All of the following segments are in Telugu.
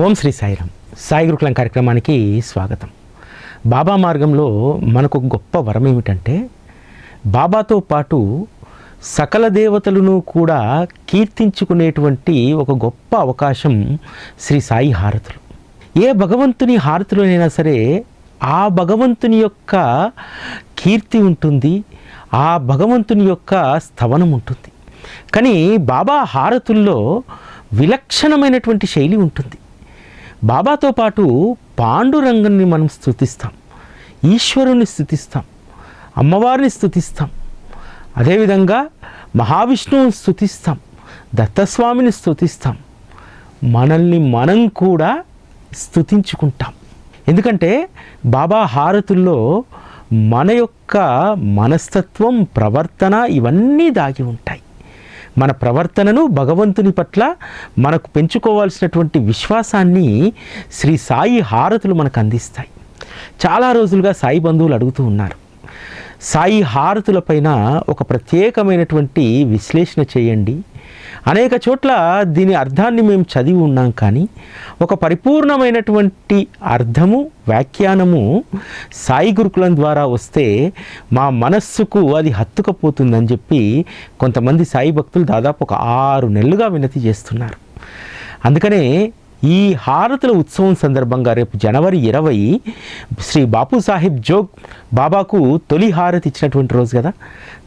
ఓం శ్రీ సాయిరామ్. సాయి గురుకులం కార్యక్రమానికి స్వాగతం. బాబా మార్గంలో మనకు ఒక గొప్ప వరం ఏమిటంటే బాబాతో పాటు సకల దేవతలను కూడా కీర్తించుకునేటువంటి ఒక గొప్ప అవకాశం శ్రీ సాయి హారతులు. ఏ భగవంతుని హారతులోనైనా సరే ఆ భగవంతుని యొక్క కీర్తి ఉంటుంది ఆ భగవంతుని యొక్క స్థవనం ఉంటుంది. కానీ బాబా హారతుల్లో విలక్షణమైనటువంటి శైలి ఉంటుంది. బాబాతో పాటు పాండురంగన్ని మనం స్థుతిస్తాం ఈశ్వరుని స్థుతిస్తాం అమ్మవారిని స్థుతిస్తాం అదేవిధంగా మహావిష్ణువుని స్థుతిస్తాం దత్తస్వామిని స్థుతిస్తాం మనల్ని మనం కూడా స్థుతించుకుంటాం ఎందుకంటే బాబా హారతుల్లో మన యొక్క మనస్తత్వం ప్రవర్తన ఇవన్నీ దాగి ఉంటాయి. మన ప్రవర్తనను భగవంతుని పట్ల మనకు పెంచుకోవాల్సినటువంటి విశ్వాసాన్ని శ్రీ సాయి హారతులు మనకు అందిస్తాయి. చాలా రోజులుగా సాయి బంధువులు అడుగుతూ ఉన్నారు. సాయి హారతులపైన ఒక ప్రత్యేకమైనటువంటి విశ్లేషణ చేయండి. అనేక చోట్ల దీని అర్థాన్ని మేము చదివి ఉన్నాం కానీ ఒక పరిపూర్ణమైనటువంటి అర్థము వ్యాఖ్యానము సాయి గురుకులం ద్వారా వస్తే మా మనస్సుకు అది హత్తుకపోతుందని చెప్పి కొంతమంది సాయి భక్తులు దాదాపు ఒక ఆరు నెలలుగా వినతి చేస్తున్నారు. అందుకనే ఈ హారతుల ఉత్సవం సందర్భంగా రేపు జనవరి ఇరవై శ్రీ బాపు సాహెబ్ జోగ్ బాబాకు తొలి హారతి ఇచ్చినటువంటి రోజు కదా.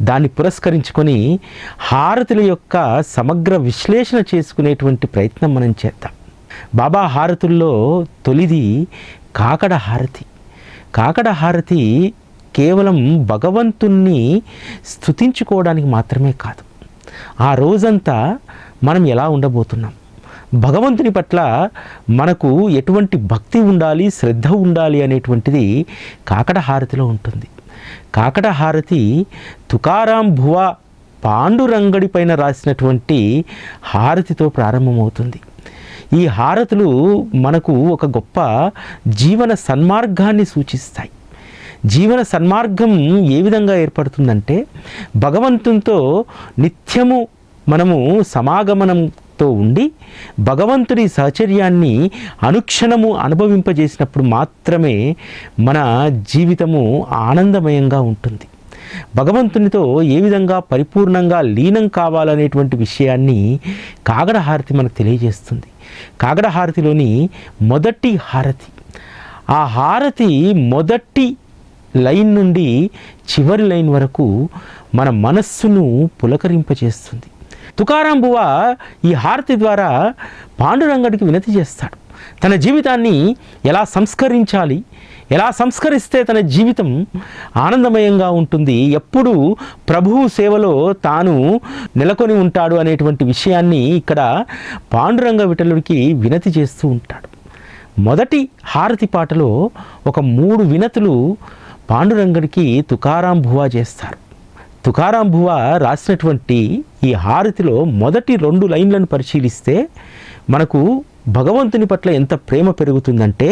దాన్ని పురస్కరించుకొని హారతుల యొక్క సమగ్ర విశ్లేషణ చేసుకునేటువంటి ప్రయత్నం మనం చేద్దాం. బాబా హారతుల్లో తొలిది కాకడ హారతి. కాకడ హారతి కేవలం భగవంతుణ్ణి స్థుతించుకోవడానికి మాత్రమే కాదు. ఆ రోజంతా మనం ఎలా ఉండబోతున్నాం? భగవంతుని పట్ల మనకు ఎటువంటి భక్తి ఉండాలి శ్రద్ధ ఉండాలి అనేటువంటిది కాకడ హారతిలో ఉంటుంది. కాకడ హారతి తుకారాం భువా పాండురంగడి పైన రాసినటువంటి హారతితో ప్రారంభమవుతుంది. ఈ హారతులు మనకు ఒక గొప్ప జీవన సన్మార్గాన్ని సూచిస్తాయి. జీవన సన్మార్గం ఏ విధంగా ఏర్పడుతుందంటే భగవంతునితో నిత్యము మనము సమాగమనం తో ఉండి భగవంతుని సహచర్యాన్ని అనుక్షణము అనుభవింపజేసినప్పుడు మాత్రమే మన జీవితము ఆనందమయంగా ఉంటుంది. భగవంతునితో ఏ విధంగా పరిపూర్ణంగా లీనం కావాలనేటువంటి విషయాన్ని కాగడ హారతి మనకు తెలియజేస్తుంది. కాగడ హారతిలోని మొదటి హారతి. ఆ హారతి మొదటి లైన్ నుండి చివరి లైన్ వరకు మన మనస్సును పులకరింపజేస్తుంది. తుకారాం బువ ఈ హారతి ద్వారా పాండురంగడికి వినతి చేస్తాడు. తన జీవితాన్ని ఎలా సంస్కరించాలి ఎలా సంస్కరిస్తే తన జీవితం ఆనందమయంగా ఉంటుంది ఎప్పుడు ప్రభువు సేవలో తాను నెలకొని ఉంటాడు అనేటువంటి విషయాన్ని ఇక్కడ పాండురంగ విఠలుడికి వినతి చేస్తూ ఉంటాడు. మొదటి హారతి పాటలో ఒక మూడు వినతులు పాండురంగడికి తుకారాం భువా చేస్తారు. తుకారాం భువ రాసినటువంటి ఈ హారతిలో మొదటి రెండు లైన్లను పరిశీలిస్తే మనకు భగవంతుని పట్ల ఎంత ప్రేమ పెరుగుతుందంటే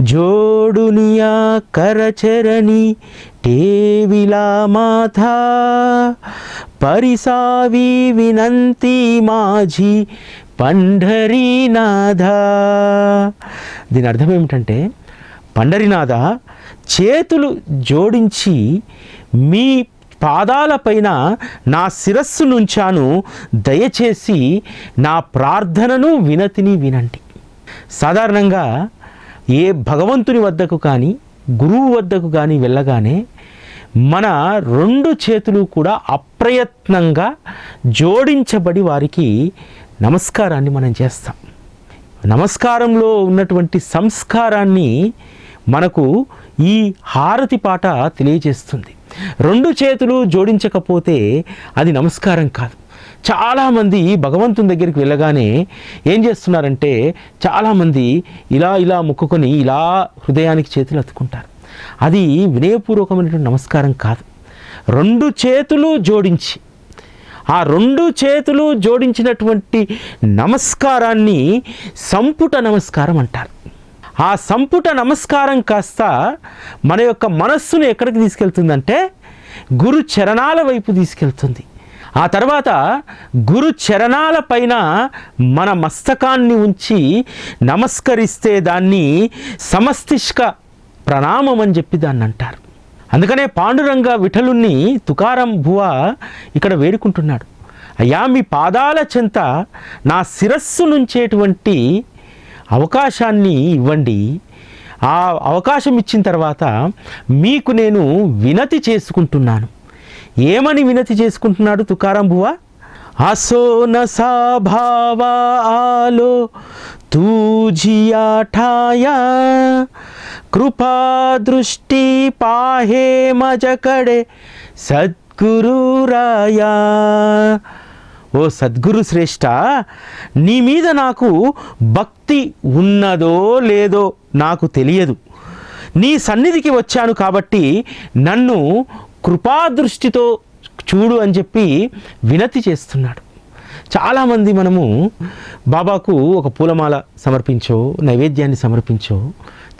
జోడునియా కరచరణి టేవిలా మాథా పరిసావి వినంతి మాజీ పండరీనాథ. దీని అర్థం ఏమిటంటే పండరినాథ చేతులు జోడించి మీ పాదాలపైన నా శిరస్సు నుంచాను దయచేసి నా ప్రార్థనను వినతిని వినండి. సాధారణంగా ఏ భగవంతుని వద్దకు కానీ గురువు వద్దకు కానీ వెళ్ళగానే మన రెండు చేతులు కూడా అప్రయత్నంగా జోడించబడి వారికి నమస్కారాన్ని మనం చేస్తాం. నమస్కారంలో ఉన్నటువంటి సంస్కారాన్ని మనకు ఈ హారతి పాట తెలియజేస్తుంది. రెండు చేతులు జోడించకపోతే అది నమస్కారం కాదు. చాలామంది భగవంతుని దగ్గరికి వెళ్ళగానే ఏం చేస్తున్నారంటే చాలామంది ఇలా ఇలా మొక్కుకొని ఇలా హృదయానికి చేతులు అతుకుంటారు అది వినయపూర్వకమైనటువంటి నమస్కారం కాదు. రెండు చేతులు జోడించి ఆ రెండు చేతులు జోడించినటువంటి నమస్కారాన్ని సంపుట నమస్కారం అంటారు. ఆ సంపుట నమస్కారం కాస్త మన యొక్క మనస్సును ఎక్కడికి తీసుకెళ్తుందంటే గురు చరణాల వైపు తీసుకెళ్తుంది. ఆ తర్వాత గురు చరణాల పైన మన మస్తకాన్ని ఉంచి నమస్కరిస్తే దాన్ని సమస్తిష్క ప్రణామం అని చెప్పి దాన్ని అంటారు. అందుకనే పాండురంగ విఠలుణ్ణి తుకారం భువ ఇక్కడ వేడుకుంటున్నాడు. అయ్యా మీ పాదాల చెంత నా శిరస్సు నుంచేటువంటి అవకాశాన్ని ఇవ్వండి. ఆ అవకాశం ఇచ్చిన తర్వాత మీకు నేను వినతి చేసుకుంటున్నాను. ఏమని వినతి చేసుకుంటున్నాడు తుకారం బువ అసోన సాభావా ఆలో తూజియా ఠాయా కృపా దృష్టి పాహే మజకడే సద్గురు రాయా ఓ సద్గురు శ్రేష్ఠ నీ మీద నాకు భక్తి ఉన్నదో లేదో నాకు తెలియదు. నీ సన్నిధికి వచ్చాను కాబట్టి నన్ను కృపాదృష్టితో చూడు అని చెప్పి వినతి చేస్తున్నాడు. చాలామంది మనము బాబాకు ఒక పూలమాల సమర్పించో నైవేద్యాన్ని సమర్పించో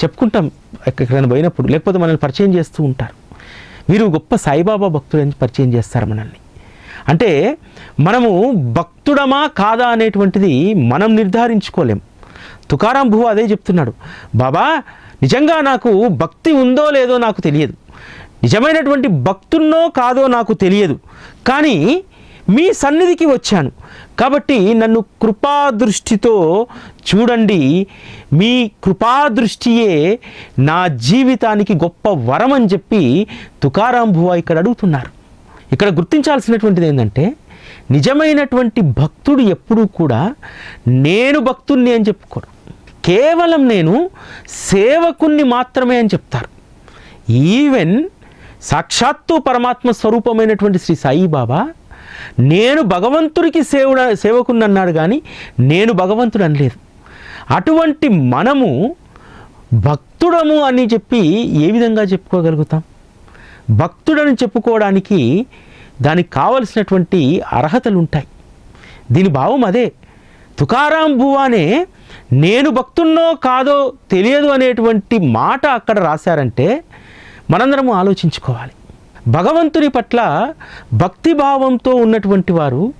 చెప్పుకుంటాం ఎక్కడికైనా పోయినప్పుడు లేకపోతే మనల్ని పరిచయం చేస్తూ ఉంటారు. మీరు గొప్ప సాయిబాబా భక్తులని పరిచయం చేస్తారు మనల్ని. అంటే మనము భక్తుడమా కాదా అనేటువంటిది మనం నిర్ధారించుకోలేం. తుకారాం భువ అదే చెప్తున్నాడు. బాబా నిజంగా నాకు భక్తి ఉందో లేదో నాకు తెలియదు. నిజమైనటువంటి భక్తున్నో కాదో నాకు తెలియదు. కానీ మీ సన్నిధికి వచ్చాను. కాబట్టి నన్ను కృపాదృష్టితో చూడండి. మీ కృపాదృష్టియే నా జీవితానికి గొప్ప వరం అని చెప్పి తుకారాం ఇక్కడ అడుగుతున్నారు. ఇక్కడ గుర్తించాల్సినటువంటిది ఏంటంటే నిజమైనటువంటి భక్తుడు ఎప్పుడూ కూడా నేను భక్తుణ్ణి అని చెప్పుకోరు కేవలం నేను సేవకుణ్ణి మాత్రమే అని చెప్తారు. ఈవెన్ సాక్షాత్తు పరమాత్మ స్వరూపమైనటువంటి శ్రీ సాయిబాబా నేను భగవంతుడికి సేవుడ సేవకుని అన్నాడు కానీ నేను భగవంతుడు అనలేదు. అటువంటి మనము భక్తుడము అని చెప్పి ఏ విధంగా చెప్పుకోగలుగుతాం? భక్తుడని చెప్పుకోవడానికి దానికి కావలసినటువంటి అర్హతలు ఉంటాయి దీని భావం అదే. తుకారాం బువానే నేను భక్తున్నో కాదో తెలియదు అనేటువంటి మాట అక్కడ రాశారంటే మనందరము ఆలోచించుకోవాలి. భగవంతుని పట్ల భక్తిభావంతో ఉన్నటువంటి వారు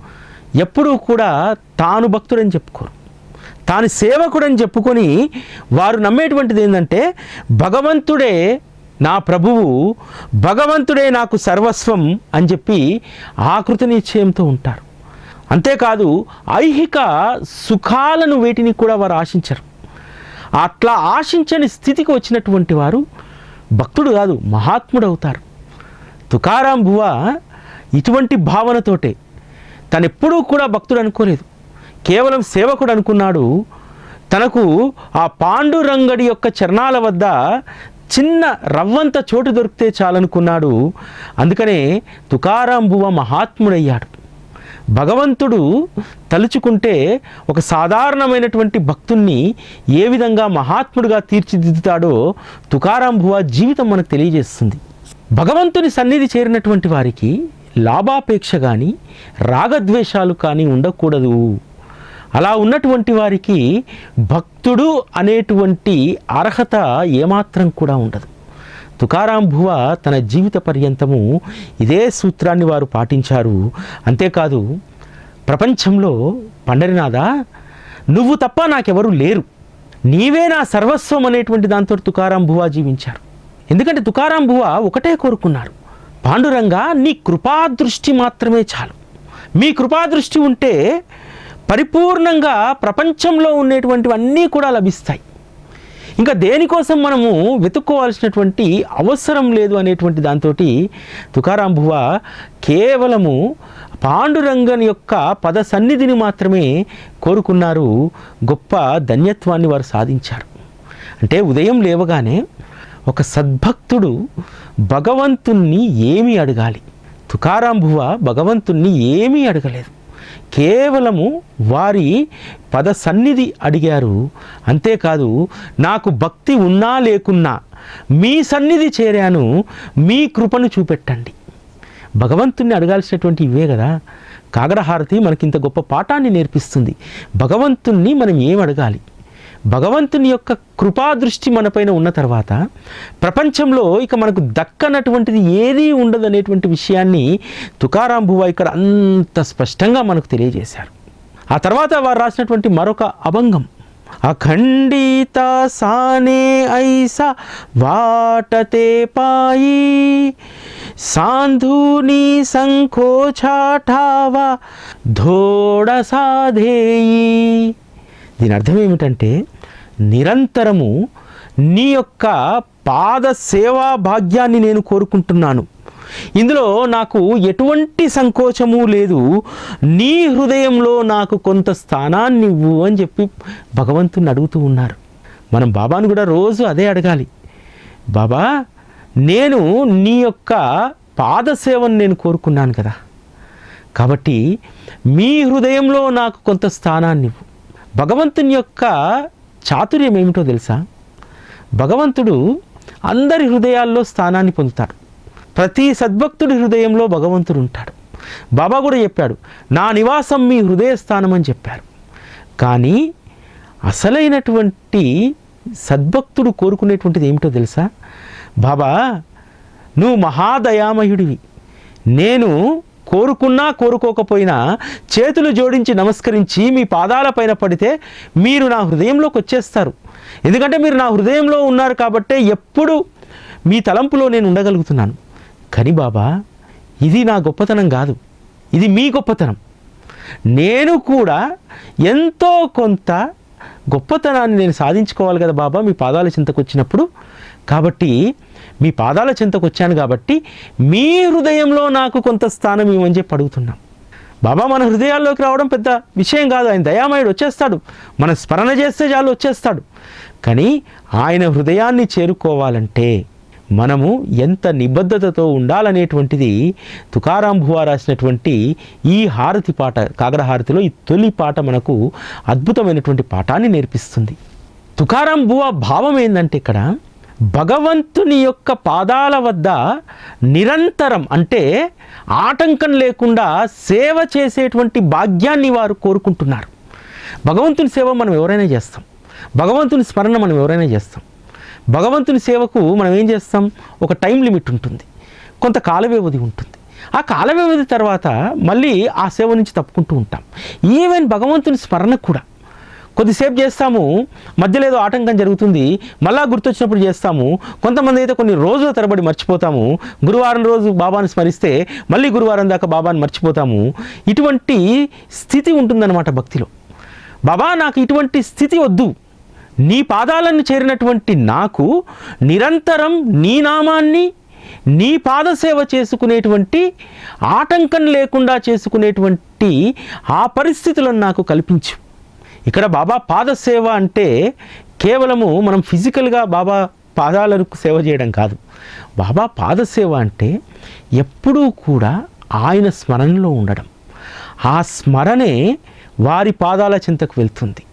ఎప్పుడూ కూడా తాను భక్తుడని చెప్పుకోరు. తాను సేవకుడని చెప్పుకొని వారు నమ్మేటువంటిది ఏంటంటే భగవంతుడే నా ప్రభువు భగవంతుడే నాకు సర్వస్వం అని చెప్పి ఆకృతి నిశ్చయంతో ఉంటారు. అంతేకాదు ఐహిక సుఖాలను వేటిని కూడా వారు ఆశించరు. అట్లా ఆశించని స్థితికి వచ్చినటువంటి వారు భక్తుడు కాదు మహాత్ముడు అవుతారు తుకారాం బువ ఇటువంటి భావనతోటే తనెప్పుడూ కూడా భక్తుడు అనుకోలేదు. కేవలం సేవకుడు అనుకున్నాడు తనకు ఆ పాండురంగడి యొక్క చరణాల వద్ద చిన్న రవ్వంత చోటు దొరికితే చాలనుకున్నాడు. అందుకనే తుకారాం బువ మహాత్ముడయ్యాడు. భగవంతుడు తలుచుకుంటే ఒక సాధారణమైనటువంటి భక్తుణ్ణి ఏ విధంగా మహాత్ముడిగా తీర్చిదిద్దుతాడో తుకారాం భువ జీవితం మనకు తెలియజేస్తుంది. భగవంతుని సన్నిధి చేరినటువంటి వారికి లాభాపేక్ష కానీ రాగద్వేషాలు కానీ ఉండకూడదు. అలా ఉన్నటువంటి వారికి భక్తుడు అనేటువంటి అర్హత ఏమాత్రం కూడా ఉండదు. తుకారాం భువ తన జీవిత పర్యంతము ఇదే సూత్రాన్ని వారు పాటించారు. అంతేకాదు ప్రపంచంలో పండరినాథ నువ్వు తప్ప నాకెవరు లేరు. నీవే నా సర్వస్వం అనేటువంటి దాంతో తుకారాం భువ జీవించారు. ఎందుకంటే తుకారాం భువ ఒకటే కోరుకున్నారు. పాండురంగా నీ కృపాదృష్టి మాత్రమే చాలు. మీ కృపాదృష్టి ఉంటే పరిపూర్ణంగా ప్రపంచంలో ఉండేటువంటివన్నీ కూడా లభిస్తాయి. ఇంకా దేనికోసం మనము వెతుక్కోవాల్సినటువంటి అవసరం లేదు అనేటువంటి దాంతో తుకారాం భువ కేవలము పాండురంగన్ యొక్క పద సన్నిధిని మాత్రమే కోరుకున్నారు గొప్ప ధన్యత్వాన్ని వారు సాధించారు. అంటే ఉదయం లేవగానే ఒక సద్భక్తుడు భగవంతుణ్ణి ఏమి అడగాలి. తుకారాం భువ భగవంతుణ్ణి ఏమీ అడగలేదు. కేవలము వారి పద సన్నిధి అడిగారు. అంతేకాదు నాకు భక్తి ఉన్నా లేకున్నా మీ సన్నిధి చేరాను మీ కృపను చూపెట్టండి. భగవంతుణ్ణి అడగాల్సినటువంటి ఇవే కదా. కాగ్రహారతి మనకి ఇంత గొప్ప పాఠాన్ని నేర్పిస్తుంది. భగవంతుణ్ణి మనం ఏం అడగాలి భగవంతుని యొక్క కృపాదృష్టి మనపైన ఉన్న తర్వాత ప్రపంచంలో ఇక మనకు దక్కనటువంటిది ఏదీ ఉండదు అనేటువంటి విషయాన్ని తుకారాంభువా ఇక్కడ అంత స్పష్టంగా మనకు తెలియజేశారు. ఆ తర్వాత వారు రాసినటువంటి మరొక అభంగం అఖండిత సానే ఐసా వాటతే పాయి సాంధూని సంకోచాఠావా ధోడ సాధేయి. దీని అర్థం ఏమిటంటే నిరంతరము నీ యొక్క పాద సేవా భాగ్యాన్ని నేను కోరుకుంటున్నాను. ఇందులో నాకు ఎటువంటి సంకోచము లేదు. నీ హృదయంలో నాకు కొంత స్థానాన్ని ఇవ్వు అని చెప్పి భగవంతుని అడుగుతూ ఉన్నారు. మనం బాబాను కూడా రోజు అదే అడగాలి. బాబా నేను నీ యొక్క పాదసేవను నేను కోరుకున్నాను కదా. కాబట్టి మీ హృదయంలో నాకు కొంత స్థానాన్ని ఇవ్వు. భగవంతుని యొక్క చాతుర్యం ఏమిటో తెలుసా? భగవంతుడు అందరి హృదయాల్లో స్థానాన్ని పొందుతాడు. ప్రతి సద్భక్తుడి హృదయంలో భగవంతుడు ఉంటాడు. బాబా కూడా చెప్పాడు నా నివాసం మీ హృదయ స్థానం అని చెప్పారు. కానీ అసలైనటువంటి సద్భక్తుడు కోరుకునేటువంటిది ఏమిటో తెలుసా? బాబా నువ్వు మహాదయామయుడివి. నేను కోరుకున్నా కోరుకోకపోయినా చేతులు జోడించి నమస్కరించి మీ పాదాలపైన పడితే మీరు నా హృదయంలోకి వచ్చేస్తారు. ఎందుకంటే మీరు నా హృదయంలో ఉన్నారు కాబట్టే ఎప్పుడు మీ తలంపులో నేను ఉండగలుగుతున్నాను. కానీ బాబా ఇది నా గొప్పతనం కాదు. ఇది మీ గొప్పతనం. నేను కూడా ఎంతో కొంత గొప్పతనాన్ని నేను సాధించుకోవాలి కదా బాబా మీ పాదాల చింతకు వచ్చినప్పుడు. కాబట్టి మీ పాదాల చింతకు వచ్చాను కాబట్టి మీ హృదయంలో నాకు కొంత స్థానం ఇవ్వని చెప్పి అడుగుతున్నాం. బాబా మన హృదయాల్లోకి రావడం పెద్ద విషయం కాదు. ఆయన దయామయుడు వచ్చేస్తాడు. మన స్మరణ చేస్తే చాలు వచ్చేస్తాడు. కానీ ఆయన హృదయాన్ని చేరుకోవాలంటే మనము ఎంత నిబద్ధతతో ఉండాలనేటువంటిది తుకారాం భువా రాసినటువంటి ఈ హారతి పాట కాగడ హారతిలో ఈ తొలి పాట మనకు అద్భుతమైనటువంటి పాఠాన్ని నేర్పిస్తుంది. తుకారాం భువా భావం ఏంటంటే ఇక్కడ భగవంతుని యొక్క పాదాల వద్ద నిరంతరం అంటే ఆటంకం లేకుండా సేవ చేసేటువంటి భాగ్యాన్ని వారు కోరుకుంటున్నారు. భగవంతుని సేవ మనం ఎవరైనా చేస్తాం. భగవంతుని స్మరణ మనం ఎవరైనా చేస్తాం. భగవంతుని సేవకు మనం ఏం చేస్తాం? ఒక టైం లిమిట్ ఉంటుంది. కొంత కాల వ్యవధి ఉంటుంది. ఆ కాల వ్యవధి తర్వాత మళ్ళీ ఆ సేవ నుంచి తప్పుకుంటూ ఉంటాం. ఈవెన్ భగవంతుని స్మరణ కూడా కొద్దిసేపు చేస్తాము మధ్యలో ఏదో ఆటంకం జరుగుతుంది మళ్ళా గుర్తొచ్చినప్పుడు చేస్తాము. కొంతమంది అయితే కొన్ని రోజుల తరబడి మర్చిపోతాము. గురువారం రోజు బాబాను స్మరిస్తే మళ్ళీ గురువారం దాకా బాబాను మర్చిపోతాము. ఇటువంటి స్థితి ఉంటుందన్నమాట భక్తిలో. బాబా నాకు ఇటువంటి స్థితి వద్దు. నీ పాదాలను చేరినటువంటి నాకు నిరంతరం నీ నామాన్ని నీ పాదసేవ చేసుకునేటువంటి ఆటంకం లేకుండా చేసుకునేటువంటి ఆ పరిస్థితులను నాకు కల్పించు. ఇక్కడ బాబా పాదసేవ అంటే కేవలము మనం ఫిజికల్గా బాబా పాదాలకు సేవ చేయడం కాదు. బాబా పాదసేవ అంటే ఎప్పుడూ కూడా ఆయన స్మరణలో ఉండడం. ఆ స్మరణే వారి పాదాల చింతకు వెళ్తుంది.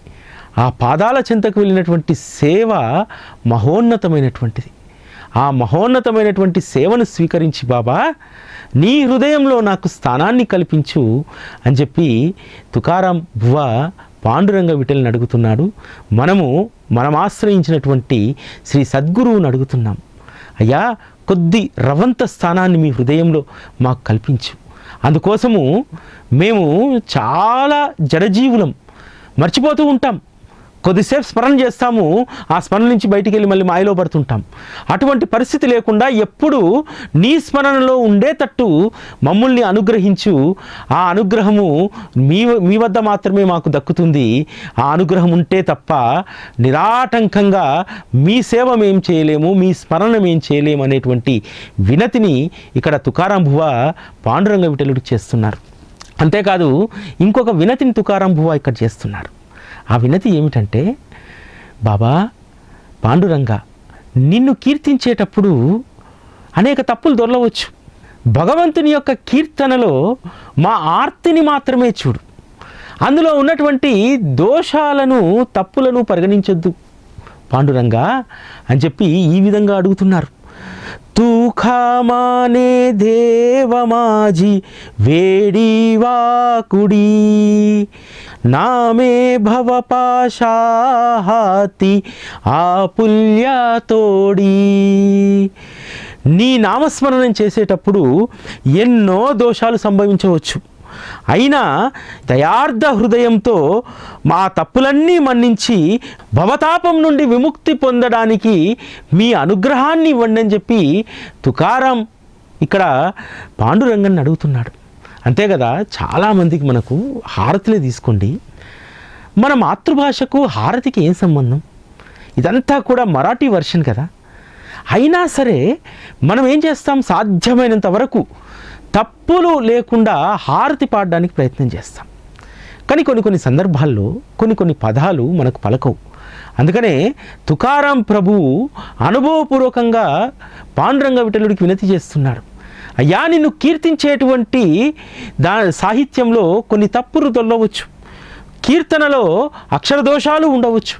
ఆ పాదాల చింతకు వెళ్ళినటువంటి సేవ మహోన్నతమైనటువంటిది. ఆ మహోన్నతమైనటువంటి సేవను స్వీకరించి బాబా నీ హృదయంలో నాకు స్థానాన్ని కల్పించు అని చెప్పి తుకారాం బువ్వ పాండురంగ విఠల్ని అడుగుతున్నాడు. మనము మనం ఆశ్రయించినటువంటి శ్రీ సద్గురువుని అడుగుతున్నాం. అయ్యా కొద్ది రవంత స్థానాన్ని మీ హృదయంలో మాకు కల్పించు. అందుకోసము మేము చాలా జడజీవులం. మర్చిపోతూ ఉంటాం. కొద్దిసేపు స్మరణ చేస్తాము ఆ స్మరణ నుంచి బయటికి వెళ్ళి మళ్ళీ మాయలో పడుతుంటాం. అటువంటి పరిస్థితి లేకుండా ఎప్పుడు నీ స్మరణలో ఉండేటట్టు మమ్మల్ని అనుగ్రహించు. ఆ అనుగ్రహము మీ మీ వద్ద మాత్రమే మాకు దక్కుతుంది. ఆ అనుగ్రహం ఉంటే తప్ప నిరాటంకంగా మీ సేవ మేం చేయలేము మీ స్మరణ మేం చేయలేము అనేటువంటి వినతిని ఇక్కడ తుకారాం భువ పాండురంగ విఠలుడికి చేస్తున్నారు. అంతేకాదు ఇంకొక వినతిని తుకారాం భువ ఇక్కడ చేస్తున్నారు. ఆ వినతి ఏమిటంటే బాబా పాండురంగ నిన్ను కీర్తించేటప్పుడు అనేక తప్పులు దొరలవచ్చు. భగవంతుని యొక్క కీర్తనలో మా ఆర్తిని మాత్రమే చూడు. అందులో ఉన్నటువంటి దోషాలను తప్పులను పరిగణించొద్దు. పాండురంగా అని చెప్పి ఈ విధంగా అడుగుతున్నారు. తూఖామానే దేవమాజి వేడివాకుడి నామే భవపాశాహాతి ఆపుల్యతోడి నీ నామస్మరణం చేసేటప్పుడు ఎన్నో దోషాలు సంభవించవచ్చు. అయినా దయార్థ హృదయంతో మా తప్పులన్నీ మన్నించి భవతాపం నుండి విముక్తి పొందడానికి మీ అనుగ్రహాన్ని ఇవ్వండి అని చెప్పి తుకారాం ఇక్కడ పాండురంగన్ని అడుగుతున్నాడు. అంతే కదా చాలామందికి మనకు హారతిలే తీసుకోండి. మన మాతృభాషకు హారతికి ఏం సంబంధం? ఇదంతా కూడా మరాఠీ వర్షన్ కదా. అయినా సరే మనం ఏం చేస్తాం? సాధ్యమైనంత వరకు తప్పులు లేకుండా హారతి పాడడానికి ప్రయత్నం చేస్తాం. కానీ కొన్ని కొన్ని సందర్భాల్లో కొన్ని కొన్ని పదాలు మనకు పలకవు. అందుకనే తుకారాం ప్రభువు అనుభవపూర్వకంగా పాండురంగ విఠలుడికి వినతి చేస్తున్నాడు. అయ్యా నిన్ను కీర్తించేటువంటి దా సాహిత్యంలో కొన్ని తప్పులు తొల్లవచ్చు కీర్తనలో అక్షర దోషాలు ఉండవచ్చు.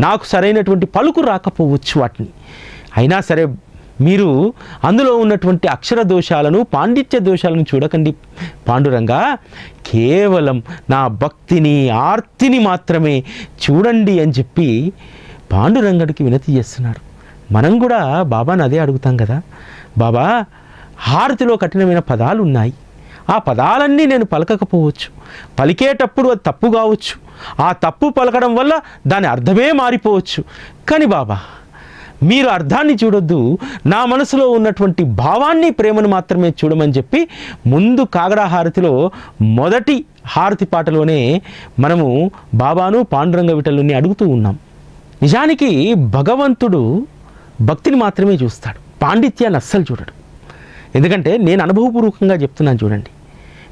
నాకు సరైనటువంటి పలుకు రాకపోవచ్చు వాటిని. అయినా సరే మీరు అందులో ఉన్నటువంటి అక్షర దోషాలను పాండిత్య దోషాలను చూడకండి. పాండురంగా కేవలం నా భక్తిని ఆర్తిని మాత్రమే చూడండి అని చెప్పి పాండురంగడికి వినతి చేస్తున్నాడు మనం కూడా బాబాని అదే అడుగుతాం కదా. బాబా హారతిలో కఠినమైన పదాలు ఉన్నాయి ఆ పదాలన్నీ నేను పలకకపోవచ్చు. పలికేటప్పుడు అది తప్పు కావచ్చు. ఆ తప్పు పలకడం వల్ల దాని అర్థమే మారిపోవచ్చు. కానీ బాబా మీరు అర్థాన్ని చూడొద్దు. నా మనసులో ఉన్నటువంటి భావాన్ని ప్రేమను మాత్రమే చూడమని చెప్పి ముందు కాగడా హారతిలో మొదటి హారతి పాటలోనే మనము బాబాను పాండురంగ విటలుని అడుగుతూ ఉన్నాం. నిజానికి భగవంతుడు భక్తిని మాత్రమే చూస్తాడు. పాండిత్యాన్ని అస్సలు చూడడు. ఎందుకంటే నేను అనుభవపూర్వకంగా చెప్తున్నాను చూడండి.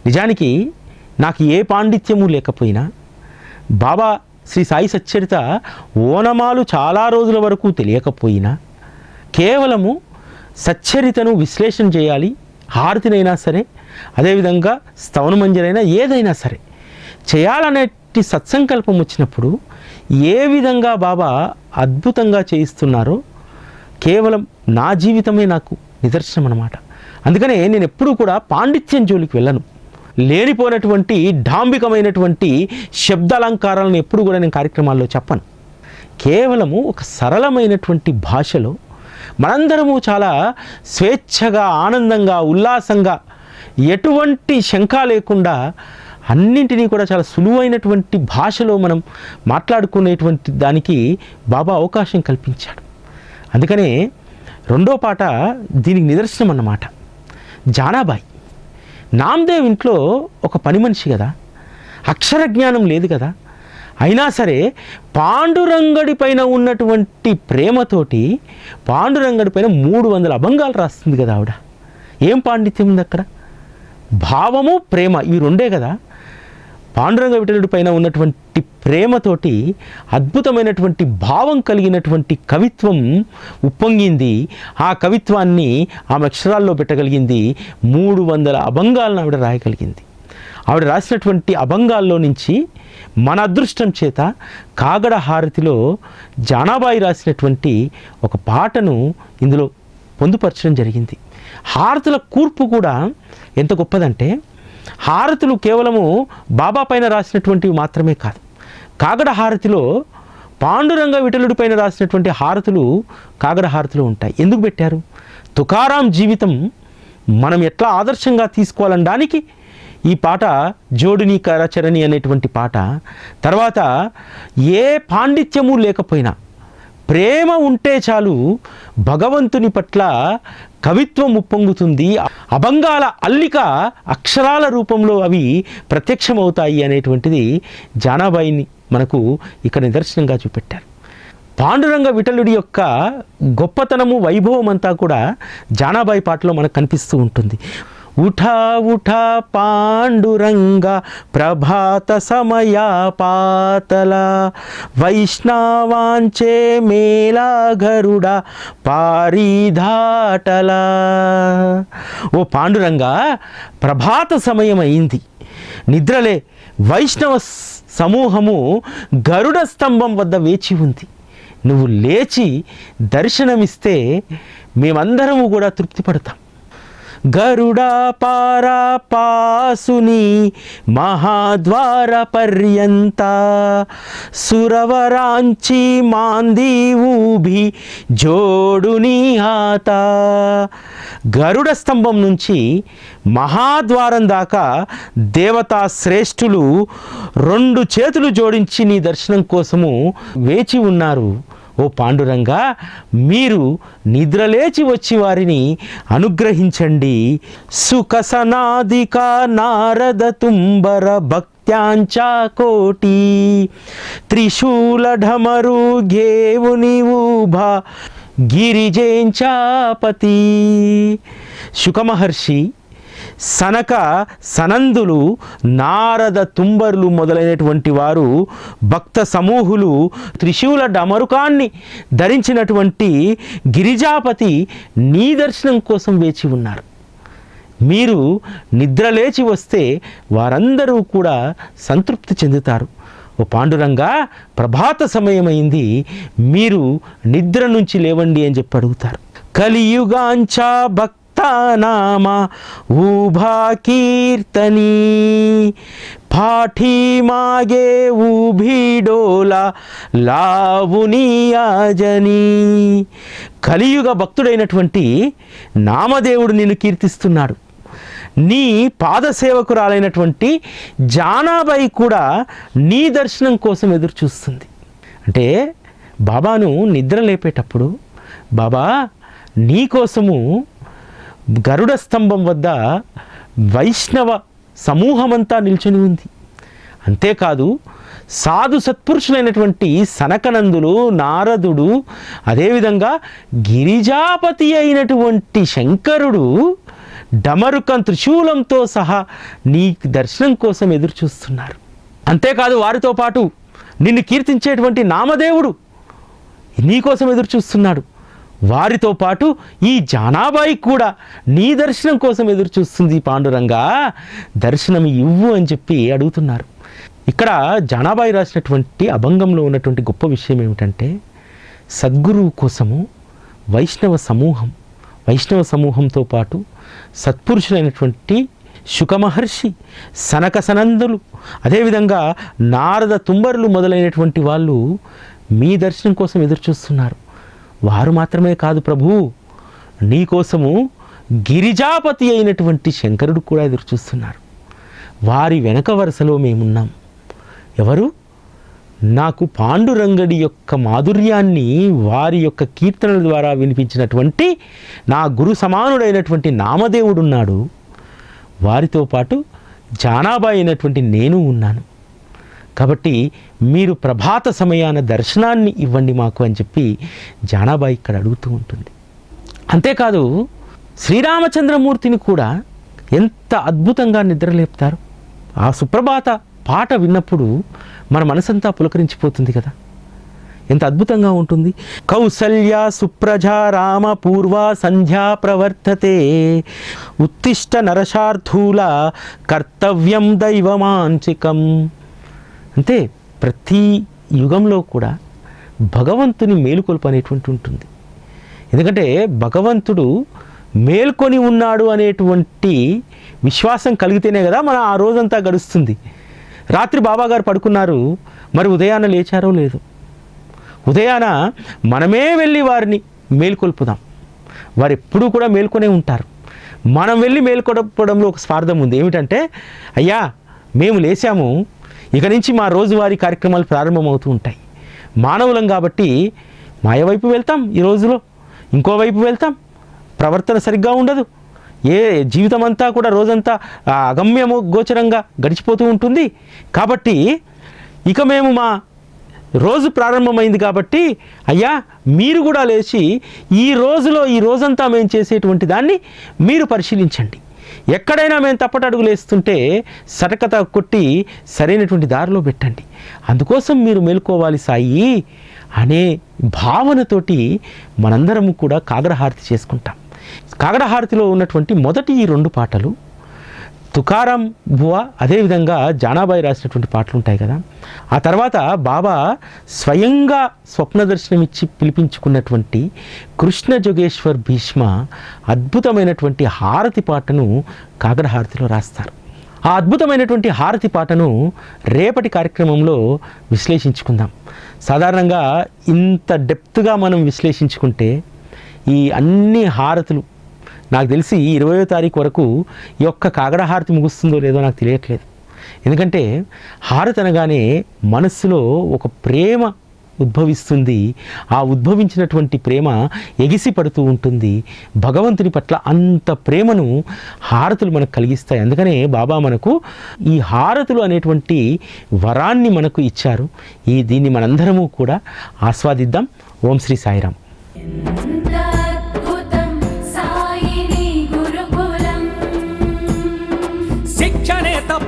నిజానికి నాకు ఏ పాండిత్యము లేకపోయినా బాబా శ్రీ సాయి సచ్చరిత ఓనమాలు చాలా రోజుల వరకు తెలియకపోయినా కేవలము సచ్చరితను విశ్లేషణ చేయాలి హారతినైనా సరే అదేవిధంగా స్తవనమంజరైనా ఏదైనా సరే చేయాలనేటి సత్సంకల్పం వచ్చినప్పుడు ఏ విధంగా బాబా అద్భుతంగా చేయిస్తున్నారో కేవలం నా జీవితమే నాకు నిదర్శనం అన్నమాట అందుకనే నేను ఎప్పుడూ కూడా పాండిత్యం జోలికి వెళ్ళను. లేనిపోయినటువంటి డాంబికమైనటువంటి శబ్దాలంకారాలను ఎప్పుడు కూడా నేను కార్యక్రమాల్లో చెప్పను. కేవలము ఒక సరళమైనటువంటి భాషలో మనందరము చాలా స్వేచ్ఛగా ఆనందంగా ఉల్లాసంగా ఎటువంటి శంక లేకుండా అన్నింటినీ కూడా చాలా సులువైనటువంటి భాషలో మనం మాట్లాడుకునేటువంటి దానికి బాబా అవకాశం కల్పించాడు. అందుకనే రెండో పాట దీనికి నిదర్శనం అన్నమాట జానాబాయి. నామ్దేవ్ ఇంట్లో ఒక పని మనిషి కదా. అక్షర జ్ఞానం లేదు కదా. అయినా సరే పాండురంగడి పైన ఉన్నటువంటి ప్రేమతోటి పాండురంగడి పైన మూడు వందల అభంగాలు రాస్తుంది కదా ఆవిడ. ఏం పాండిత్యం ఉంది అక్కడ? భావము ప్రేమ ఇవి రెండే కదా. పాండురంగ విఠలుడి పైన ఉన్నటువంటి ప్రేమతోటి అద్భుతమైనటువంటి భావం కలిగినటువంటి కవిత్వం ఉప్పొంగింది. ఆ కవిత్వాన్ని ఆమె అక్షరాల్లో పెట్టగలిగింది. మూడు వందల అభంగాలను ఆవిడ రాయగలిగింది. ఆవిడ రాసినటువంటి అభంగాల్లో నుంచి మన అదృష్టం చేత కాగడ హారతిలో జానాబాయి రాసినటువంటి ఒక పాటను ఇందులో పొందుపరచడం జరిగింది. హారతుల కూర్పు కూడా ఎంత గొప్పదంటే హారతులు కేవలము బాబా పైన రాసినటువంటివి మాత్రమే కాదు. కాగడ హారతిలో పాండురంగ విఠలుడి పైన రాసినటువంటి హారతులు కాగడ హారతులు ఉంటాయి. ఎందుకు పెట్టారు? తుకారాం జీవితం మనం ఎట్లా ఆదర్శంగా తీసుకోవాలనడానికి ఈ పాట జోడిని కరచరణి అనేటువంటి పాట. తర్వాత ఏ పాండిత్యము లేకపోయినా ప్రేమ ఉంటే చాలు భగవంతుని పట్ల కవిత్వం ఉప్పొంగుతుంది. అభంగాల అల్లిక అక్షరాల రూపంలో అవి ప్రత్యక్షమవుతాయి అనేటువంటిది జానాబాయిని మనకు ఇక్కడ నిదర్శనంగా చూపెట్టారు. పాండురంగ విఠలుడి యొక్క గొప్పతనము వైభవం అంతా కూడా జానాబాయి పాటలో మనకు కనిపిస్తూ ఉంటుంది. ఉఠా ఉఠా పాండురంగ ప్రభాత సమయా పాతల వైష్ణవాంచే మేలా గరుడ పారిధాటల. ఓ పాండురంగ ప్రభాత సమయం అయింది నిద్రలే వైష్ణవ సమూహము గరుడ స్తంభం వద్ద వేచి ఉంది. నువ్వు లేచి దర్శనమిస్తే మేమందరము కూడా తృప్తి పడతాం గరుడా పారా పాసుని మహాద్వార పర్యంత సురవరాంచి మాంది ఊభి జోడుని హాత గరుడ స్తంభం నుంచి మహాద్వారం దాకా దేవతా శ్రేష్ఠులు రెండు చేతులు జోడించి నీ దర్శనం కోసము వేచి ఉన్నారు. ఓ పాండురంగా మీరు నిద్రలేచి వచ్చి వారిని అనుగ్రహించండి. సుఖసనాదిక నారద తుంబర భక్త్యాంచా కోటి. త్రిశూల ఢమరు గేవుని ఊభా గిరిజేంచాపతి. శుకమహర్షి సనక సనందులు నారద తుంబర్లు మొదలైనటువంటి వారు భక్త సమూహులు త్రిశూల డమరుకాన్ని ధరించినటువంటి గిరిజాపతి నీ దర్శనం కోసం వేచి ఉన్నారు. మీరు నిద్రలేచి వస్తే వారందరూ కూడా సంతృప్తి చెందుతారు. ఓ పాండురంగా ప్రభాత సమయమైంది మీరు నిద్ర నుంచి లేవండి అని చెప్పి అడుగుతారు. కలియుగాంచా భక్తి భక్తానామ ఊభా కీర్తని పాఠీ మాగే లావుని లావునియాజని కలియుగ భక్తుడైనటువంటి నామదేవుడు నిన్ను కీర్తిస్తున్నాడు. నీ పాదసేవకురాలైనటువంటి జానాబాయి కూడా నీ దర్శనం కోసం ఎదురు చూస్తుంది. అంటే బాబాను నిద్ర లేపేటప్పుడు బాబా నీ కోసము గరుడ స్తంభం వద్ద వైష్ణవ సమూహమంతా నిల్చొని ఉంది. అంతేకాదు సాధు సత్పురుషులైనటువంటి సనకనందులు నారదుడు అదేవిధంగా గిరిజాపతి అయినటువంటి శంకరుడు డమరుకం త్రిశూలంతో సహా నీ దర్శనం కోసం ఎదురు చూస్తున్నారు. అంతేకాదు వారితో పాటు నిన్ను కీర్తించేటువంటి నామదేవుడు నీకోసం ఎదురు చూస్తున్నాడు. వారితో పాటు ఈ జానాబాయి కూడా నీ దర్శనం కోసం ఎదురు చూస్తుంది పాండురంగా. దర్శనం ఇవ్వు అని చెప్పి అడుగుతున్నారు. ఇక్కడ జానాబాయి రాసినటువంటి అభంగంలో ఉన్నటువంటి గొప్ప విషయం ఏమిటంటే సద్గురువు కోసము వైష్ణవ సమూహం వైష్ణవ సమూహంతో పాటు సత్పురుషులైనటువంటి శుకమహర్షి సనక సనందులు అదేవిధంగా నారద తుంబరులు మొదలైనటువంటి వాళ్ళు మీ దర్శనం కోసం ఎదురు చూస్తున్నారు. వారు మాత్రమే కాదు ప్రభు. నీకోసము గిరిజాపతి అయినటువంటి శంకరుడు కూడా ఎదురు చూస్తున్నారు. వారి వెనక వరుసలో మేమున్నాం. ఎవరు? నాకు పాండురంగడి యొక్క మాధుర్యాన్ని వారి యొక్క కీర్తనల ద్వారా వినిపించినటువంటి నా గురు సమానుడైనటువంటి నామదేవుడున్నాడు. వారితో పాటు జానాబాయి అయినటువంటి నేను ఉన్నాను. కాబట్టి మీరు ప్రభాత సమయాన దర్శనాన్ని ఇవ్వండి మాకు అని చెప్పి జానాబాయి ఇక్కడ అడుగుతూ ఉంటుంది. అంతేకాదు శ్రీరామచంద్రమూర్తిని కూడా ఎంత అద్భుతంగా నిద్రలేపుతారు. ఆ సుప్రభాత పాట విన్నప్పుడు మన మనసంతా పులకరించిపోతుంది కదా. ఎంత అద్భుతంగా ఉంటుంది. కౌసల్య సుప్రజ రామ పూర్వ సంధ్యా ప్రవర్తతే ఉత్తిష్ట నరశార్థూల కర్తవ్యం దైవమాంచికం. అంటే ప్రతి యుగంలో కూడా భగవంతుని మేలుకొల్పు అనేటువంటి ఉంటుంది. ఎందుకంటే భగవంతుడు మేల్కొని ఉన్నాడు అనేటువంటి విశ్వాసం కలిగితేనే కదా మన ఆ రోజంతా గడుస్తుంది. రాత్రి బాబాగారు పడుకున్నారు మరి ఉదయాన లేచారో లేదు. ఉదయాన మనమే వెళ్ళి వారిని మేల్కొల్పుదాం. వారు ఎప్పుడూ కూడా మేల్కొనే ఉంటారు. మనం వెళ్ళి మేల్కొడపడంలో ఒక స్వార్థం ఉంది. ఏమిటంటే అయ్యా మేము లేచాము ఇక నుంచి మా రోజువారీ కార్యక్రమాలు ప్రారంభమవుతూ ఉంటాయి. మానవులం కాబట్టి మాయవైపు వెళ్తాం ఈ రోజులో. ఇంకోవైపు వెళ్తాం. ప్రవర్తన సరిగ్గా ఉండదు. ఏ జీవితం అంతా కూడా రోజంతా అగమ్యము గోచరంగా గడిచిపోతూ ఉంటుంది. కాబట్టి ఇక మేము మా రోజు ప్రారంభమైంది కాబట్టి అయ్యా మీరు కూడా లేచి ఈ రోజులో ఈ రోజంతా మేము చేసేటువంటి దాన్ని మీరు పరిశీలించండి. ఎక్కడైనా మేము తప్పటడుగులు వేస్తుంటే సటకత కొట్టి సరైనటువంటి దారిలో పెట్టండి. అందుకోసం మీరు మేల్కోవాలి సాయి అనే భావనతోటి మనందరము కూడా కాగడహారతి చేసుకుంటాం. కాగడహారతిలో ఉన్నటువంటి మొదటి ఈ రెండు పాటలు తుకారం బువ అదేవిధంగా జానాబాయి రాసినటువంటి పాటలు ఉంటాయి కదా. ఆ తర్వాత బాబా స్వయంగా స్వప్న దర్శనమిచ్చి పిలిపించుకున్నటువంటి కృష్ణ జోగేశ్వర్ భీష్మ అద్భుతమైనటువంటి హారతి పాటను కాగడహారతిలో రాస్తారు. ఆ అద్భుతమైనటువంటి హారతి పాటను రేపటి కార్యక్రమంలో విశ్లేషించుకుందాం. సాధారణంగా ఇంత డెప్త్గా మనం విశ్లేషించుకుంటే ఈ అన్ని హారతులు నాకు తెలిసి ఇరవయో తారీఖు వరకు ఈ యొక్క కాగడ హారతి ముగుస్తుందో లేదో నాకు తెలియట్లేదు. ఎందుకంటే హారతి అనగానే మనస్సులో ఒక ప్రేమ ఉద్భవిస్తుంది. ఆ ఉద్భవించినటువంటి ప్రేమ ఎగిసి పడుతూ ఉంటుంది. భగవంతుని పట్ల అంత ప్రేమను హారతులు మనకు కలిగిస్తాయి. అందుకనే బాబా మనకు ఈ హారతులు అనేటువంటి వరాన్ని మనకు ఇచ్చారు. ఈ దీన్ని మనందరము కూడా ఆస్వాదిద్దాం. ఓం శ్రీ సాయిరాం